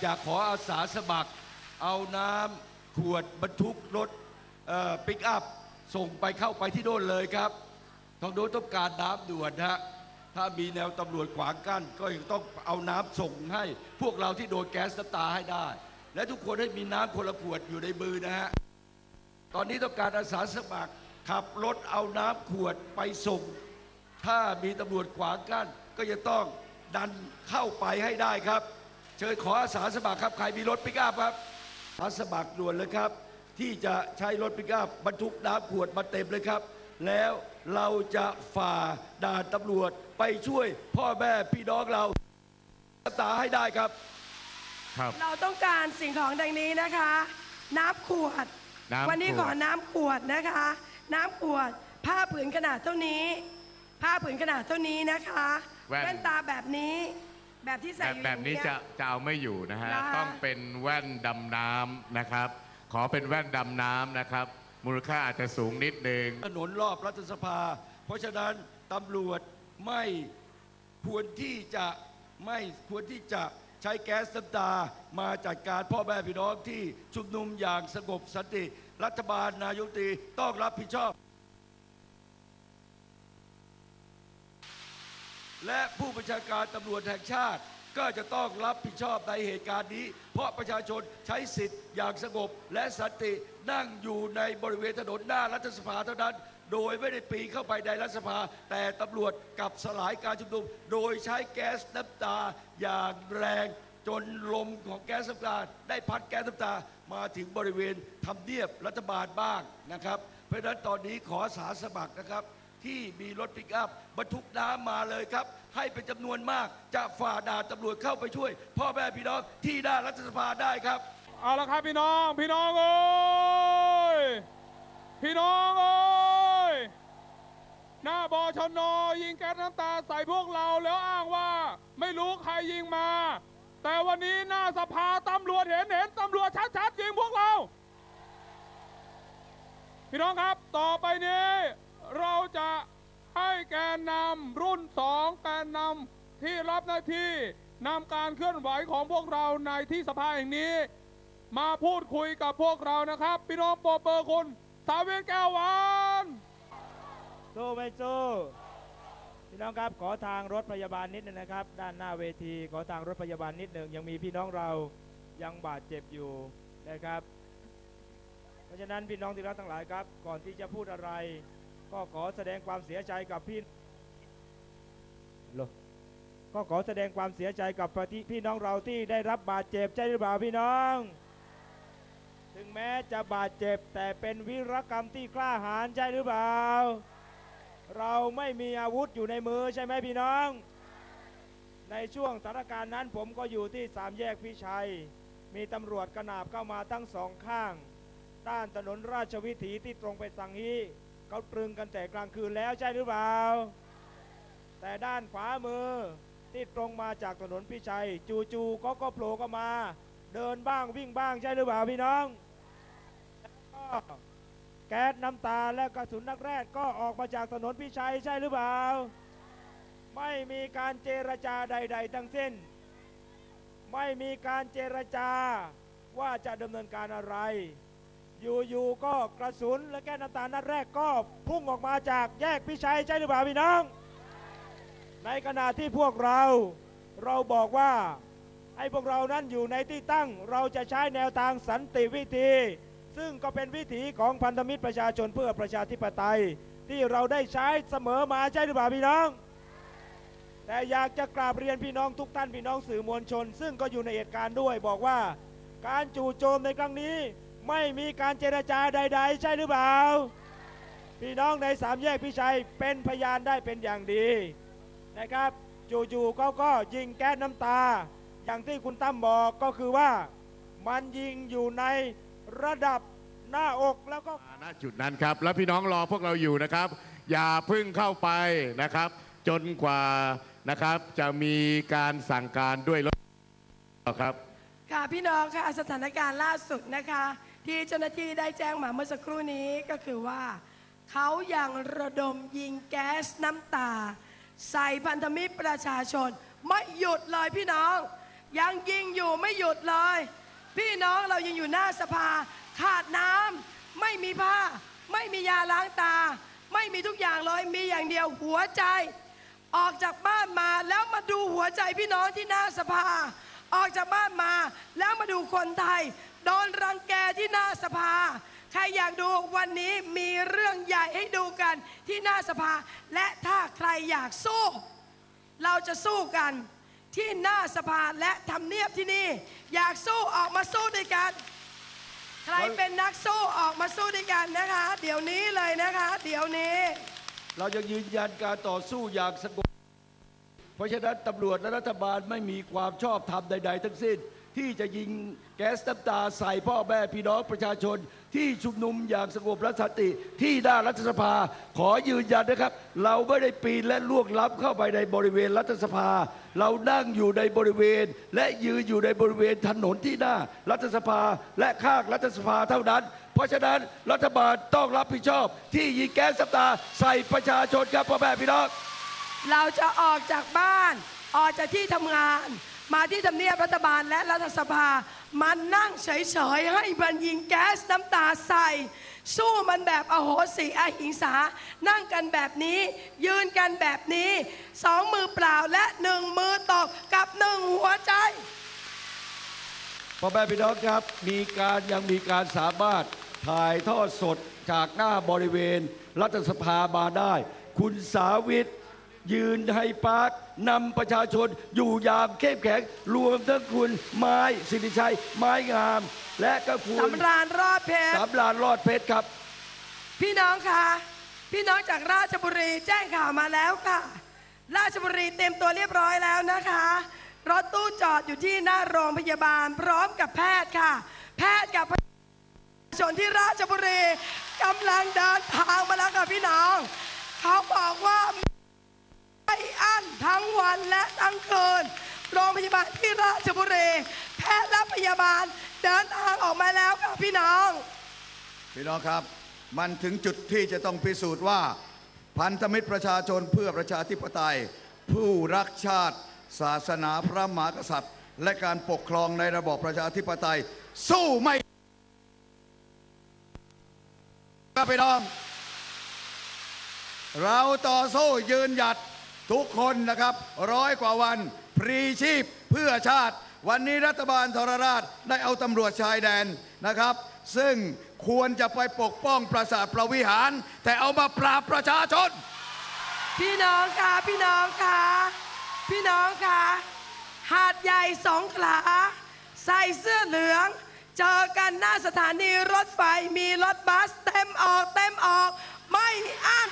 อยากขออาสาสมัคร เอาน้ำขวดบรรทุกรถปิกอัพ ส่งไปเข้าไปที่โน่นเลยครับทางโน้นต้องการน้ำด่วนฮะถ้ามีแนวตำรวจขวางกั้น ก็ยังต้องเอาน้ำส่งให้ พวกเราที่โดนแก๊สตาให้ได้ และทุกคนให้มีน้ำคนละขวดอยู่ในมือนะฮะตอนนี้ต้องการอาสาสมัครขับรถเอาน้ำขวดไปส่ง ถ้ามีตำรวจขวางกั้น ก็จะต้องดันเข้าไปให้ได้ครับ เชิญขออาสาสมัครครับ ใครมีรถปิกอัพครับอาสาสมัครด่วนเลยครับ ที่จะใช้รถปิกอัพบรรทุกน้ำขวดมาเต็มเลยครับ แล้วเราจะฝ่าด่านตำรวจไปช่วยพ่อแม่พี่น้องเราตาให้ได้ครับครับ เราต้องการสิ่งของดังนี้นะคะ น้ำขวด น้ำขวด วันนี้ขอน้ำขวดนะคะ น้ำขวด ผ้าผืนขนาดเท่านี้ ผ้าผืนขนาดเท่านี้นะคะแว่นนตาแบบนี้ แบบที่ใส่แบบอยู่แบบนี้เย จะจะเอาไม่อยู่นะฮะนะคะ ต้องเป็นแว่นดำน้ำนะครับ ขอเป็นแว่นดำน้ำนะครับ มูลค่าอาจจะสูงนิดนึง ถนนรอบรัฐสภา เพราะฉะนั้นตำรวจไม่ควรที่จะไม่ควรที่จะใช้แก๊สน้ำตามาจัดการพ่อแม่พี่น้องที่ชุมนุมอย่างสงบสันติ รัฐบาลนายกรัฐมนตรีต้องรับผิดชอบ และผู้บัญชาการตำรวจแห่งชาติ ก็จะต้องรับผิดชอบในเหตุการณ์นี้ เพราะประชาชนใช้สิทธิ์อย่างสงบ และสันตินั่งอยู่ในบริเวณถนนหน้ารัฐสภาเท่านั้น โดยไม่ได้ปีเข้าไปในรัฐสภา แต่ตำรวจกลับสลายการชุมนุม โดยใช้แก๊สน้ำตาอย่างแรงจนลมของแก๊สน้ำตาได้พัดแก๊สน้ำตามาถึงบริเวณทำเนียบรัฐบาลบ้างนะครับ เพราะฉะนั้นตอนนี้ขออาสาสมัครนะครับ ที่มีรถปิกอัพบรรทุกน้ำมาเลยครับ ให้เป็นจำนวนมากจะฝ่าด่านตำรวจเข้าไปช่วย พ่อแม่พี่น้องที่หน้ารัฐสภาได้ครับ เอาละครับพี่น้องพี่น้องเอ้ยพี่น้องเอ้ยหน้าบอชนอยิงแก๊สน้ำตาใส่พวกเราแล้วอ้างว่า ไม่รู้ใครยิงมา แต่วันนี้หน้าสภาตำรวจเห็นเห็นตำรวจชัดๆยิงพวกเรา พี่น้องครับต่อไปนี้ เราจะให้แกนนำรุ่นสองแกนนำที่รับหน้าที่นำการเคลื่อนไหวของพวกเราในที่สภาแห่งนี้ มาพูดคุยกับพวกเรานะครับ พี่น้องโปรเปอร์คุณสาวินแก้วหวานสู้ไม่สู้พี่น้องครับขอทางรถพยาบาลนิดนึงนะครับ ด้านหน้าเวที ขอทางรถพยาบาลนิดหนึ่งยังมีพี่น้องเรายังบาดเจ็บอยู่นะครับ เพราะฉะนั้นพี่น้องที่รักทั้งหลายครับ ก่อนที่จะพูดอะไร ก็ขอแสดงความเสียใจกับพี่โลก็ขอแสดงความเสียใจกับพี่น้องเราที่ได้รับบาดเจ็บใช่หรือเปล่าพี่น้อง ถึงแม้จะบาดเจ็บแต่เป็นวิรกรรมที่กล้าหาญใช่หรือเปล่า เราไม่มีอาวุธอยู่ในมือใช่ไหมพี่น้อง ในช่วงสถานการณ์นั้นผมก็อยู่ที่สามแยกพิชัย มีตำรวจกระนาบเข้ามาทั้งสองข้าง ด้านถนนราชวิถีที่ตรงไปสังฮี เขาตรึงกันแต่กลางคืนแล้วใช่หรือเปล่า แต่ด้านขวามือที่ตรงมาจากถนนพิชัย จู่ๆเขาก็โผล่เข้ามา เดินบ้างวิ่งบ้างใช่หรือเปล่าพี่น้องแล้วก็แก๊สน้ำตาและกระสุนนักแรกก็ออกมาจากถนนพิชัยใช่หรือเปล่า ไม่มีการเจรจาใด ๆ ทั้งสิ้น ไม่มีการเจรจาว่าจะดำเนินการอะไร อยู่ๆก็กระสุนและแก๊สน้ำตานัดแรกก็พุ่งออกมาจากแยกพิชัยใช่หรือเปล่าพี่น้อง ในขณะที่พวกเราเราบอกว่าให้พวกเรานั้นอยู่ในที่ตั้งเราจะใช้แนวทางสันติวิธี ซึ่งก็เป็นวิถีของพันธมิตรประชาชนเพื่อประชาธิปไตย ที่เราได้ใช้เสมอมาใช่หรือเปล่าพี่น้อง แต่อยากจะกราบเรียนพี่น้องทุกท่านพี่น้องสื่อมวลชน ซึ่งก็อยู่ในเหตุการณ์ด้วยบอกว่าการจู่โจมในครั้งนี้ ไม่มีการเจรจาใด ๆ ใช่หรือเปล่า พี่น้องในสามแยกพิชัยเป็นพยานได้เป็นอย่างดีนะครับจู่ๆเขาก็ยิงแก๊สน้ำตา อย่างที่คุณตั้มบอกก็คือว่ามันยิงอยู่ในระดับหน้าอกแล้วก็ณจุดนั้นครับ แล้วพี่น้องรอพวกเราอยู่นะครับ อย่าเพึ่งเข้าไปนะครับ จนกว่านะครับจะมีการสั่งการด้วยรถครับ ค่ะพี่น้องค่ะสถานการณ์ล่าสุดนะคะ ที่เจ้าหน้าที่ได้แจ้งมาเมื่อสักครู่นี้ก็คือว่า เขายังระดมยิงแก๊สน้ำตา ใส่พันธมิตรประชาชน ไม่หยุดเลยพี่น้อง ยังยิงอยู่ไม่หยุดเลย พี่น้องเรายังอยู่หน้าสภา ขาดน้ำไม่มีผ้า ไม่มียาล้างตา ไม่มีทุกอย่างเลยมีอย่างเดียวหัวใจ ออกจากบ้านมาแล้วมาดูหัวใจพี่น้องที่หน้าสภา ออกจากบ้านมาแล้วมาดูคนไทย โดนรังแกที่หน้าสภา ใครอยากดูวันนี้มีเรื่องใหญ่ให้ดูกันที่หน้าสภา และถ้าใครอยากสู้ เราจะสู้กันที่หน้าสภาและทำเนียบที่นี่ อยากสู้ออกมาสู้ด้วยกัน ใครเป็นนักสู้ออกมาสู้ด้วยกันนะคะ เดี๋ยวนี้เลยนะคะ เดี๋ยวนี้ เราจะยืนยันการต่อสู้อย่างสงบเพราะฉะนั้นตำรวจและรัฐบาลไม่มีความชอบธรรมใด ๆ ทั้งสิ้น ที่จะยิงแก๊สน้ำตาใส่พ่อแม่พี่น้องประชาชน ที่ชุมนุมอย่างสงบและสันติที่หน้ารัฐสภา ขอยืนยันนะครับ เราไม่ได้ปีนและล่วงล้ำเข้าไปในบริเวณรัฐสภา เรานั่งอยู่ในบริเวณ และยืนอยู่ในบริเวณถนนที่หน้ารัฐสภาและข้างรัฐสภาเท่านั้น เพราะฉะนั้นรัฐบาลต้องรับผิดชอบ ที่ยิงแก๊สน้ำตาใส่ประชาชนครับพ่อแม่พี่น้องเราจะออกจากบ้านออกจากที่ทำงาน มาที่ทำเนียบรัฐบาลและรัฐสภา มันนั่งเฉยๆ ให้มันยิงแก๊สน้ำตาใส่ สู้มันแบบอโหสิอหิงสา นั่งกันแบบนี้ ยืนกันแบบนี้สองมือเปล่าและหนึ่งมือตกกับหนึ่งหัวใจพ่อแม่พี่น้องครับ มีการยังมีการสามารถถ่ายทอดสดจากหน้าบริเวณ รัฐสภามาได้ คุณสาวิตยื นให้ปาร์คนำประชาชนอยู่อย่างเข้มแข็งรวมทั้งคุณไม้สิริชัย ไม้งาม และก็คุณสำราญรอดเพชรสำรานรอดเพชรครับ พี่น้องคะพี่น้องจากราชบุรีแจ้งข่าวมาแล้วค่ะ ราชบุรีเต็มตัวเรียบร้อยแล้วนะคะรถตู้จอดอยู่ที่หน้าโรงพยาบาล พร้อมกับแพทย์ค่ะ แพทย์กับประชาชนที่ราชบุรีกำลังเดินทางมาแล้วค่ะพี่น้อง เขาบอกว่า ไม่อั้นทั้งวันและทั้งคืน โรงพยาบาลที่ราชบุรี แพทย์และพยาบาลเดินทางออกมาแล้วค่ะพี่น้อง พี่น้องครับ มันถึงจุดที่จะต้องพิสูจน์ว่า พันธมิตรประชาชนเพื่อประชาธิปไตย ผู้รักชาติ ศาสนาพระมหากษัตริย์ และการปกครองในระบอบประชาธิปไตย สู้ไม่ครับพี่น้อง เราต่อสู้ยืนหยัด ทุกคนนะครับร้อยกว่าวัน พรีชีพเพื่อชาติ วันนี้รัฐบาลทรราชได้เอาตำรวจชายแดนนะครับ ซึ่งควรจะไปปกป้องปราสาทประวิหาร แต่เอามาปราบประชาชน พี่น้องคะพี่น้องคะพี่น้องคะหาดใหญ่สงขลาใส่เสื้อเหลือง เจอกันหน้าสถานีรถไฟมีรถบัสเต็มออกเต็มออก ไม่อั้น